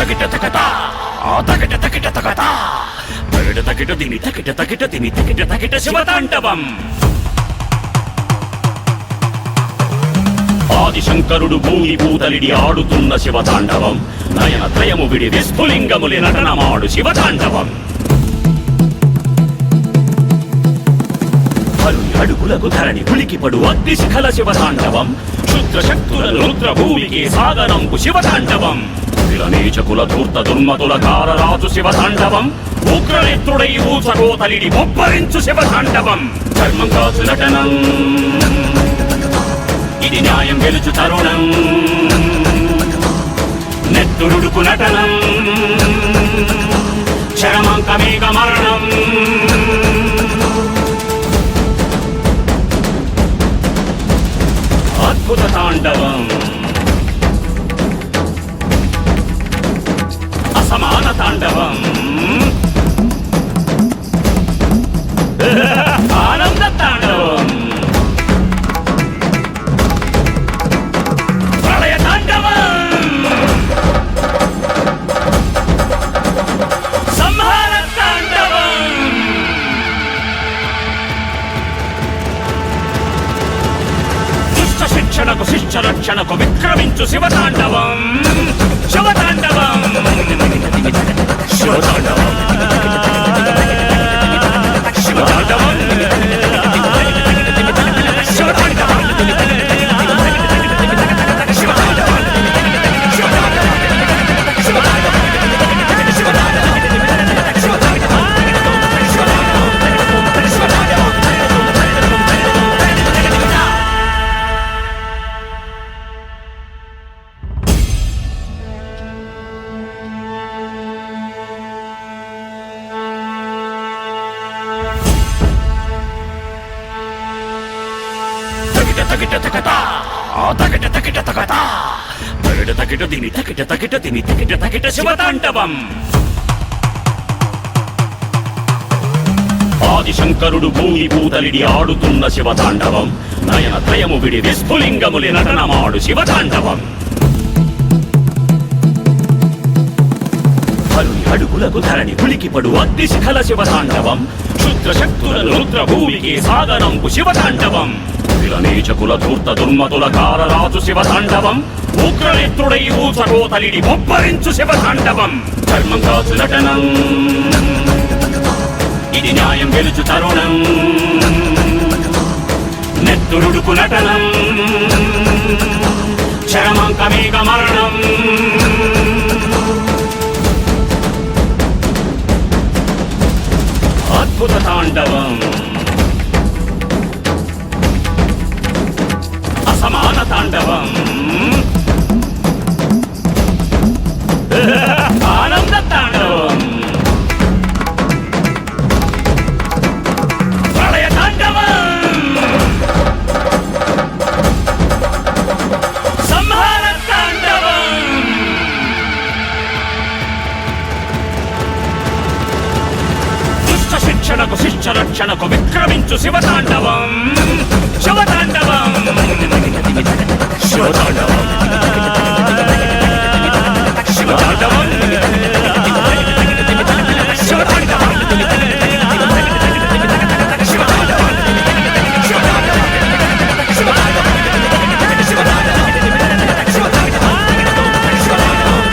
తకిట తకట ఆ తకిట తకిట తకట తకిట తకిట దిని తకిట తకిట దిని తకిట తకిట శివతాండవం. ఆదిశంకరుడు భూమి భూతలిడి ఆడుతున్న శివతాండవం. నయన త్రయము విడి విస్ఫులింగములి నటనమాడు శివతాండవం. అడుగులకు ధరణి ఉలికిపడు అగ్ని శిఖల శివతాండవం. శుద్ర శక్తుల రుద్ర భూమికి సాగనంపు శివతాండవం. విలనీచకుల ధూర్త దుర్మతుల కారరాజు శివతాండవం. ఉగ్రనేత్రుడై ఊచకో తలిడి ముప్పరించు శివ తాండవం ధర్మం కాచు నటనం. ఇది న్యాయం గెలుచు తరుణం. నెత్తురుడుకు నటనం. క్షణమంకమేక మరణం. అద్భుత తాండవం. తాండవం ఆనంద తాండవం. ప్రళయ తాండవం. సంహార తాండవం. దుష్ట శిక్షణకు శిష్ట రక్షణకు విక్రమించు శివతాండవం శివతాండవం శివతాండవం తగిట తగట ఆ తగిట తగిట తగట. తగిట తగిట దిని తగిట తగిట దిని తగిట తగిట శివతాండవం. ఆదిశంకరుడు భూమి భూతలిడి ఆడుతున్న శివతాండవం. నయన త్రయము విడి విస్ఫులింగములి నటనమాడు శివతాండవం. హరుని అడుగులకు ధరణి ఉలికిపడు అగ్ని శిఖల శివతాండవం. శుద్ర శక్తుల రుద్ర భూమికి సాగనంపు శివతాండవం. విలనీచకుల ధూర్త దుర్మతుల కారరాజు శివ తాండవం ఉగ్రనేత్రుడై ఊచకోతలిడి శివ తాండవం ధర్మం కాచు నటనం ఇది న్యాయం గెలుచు తరుణం. నెత్తురుడుకు నటనం. క్షణమంకమేక మరణం. అద్భుత తాండవం. తాండవం ఆనంద తాండవం. ప్రళయ తాండవం. సంహార తాండవం. దుష్ట శిక్షణకు శిష్ట రక్షణకు విక్రమించు శివతాండవం శివతాండవం శివతాండవం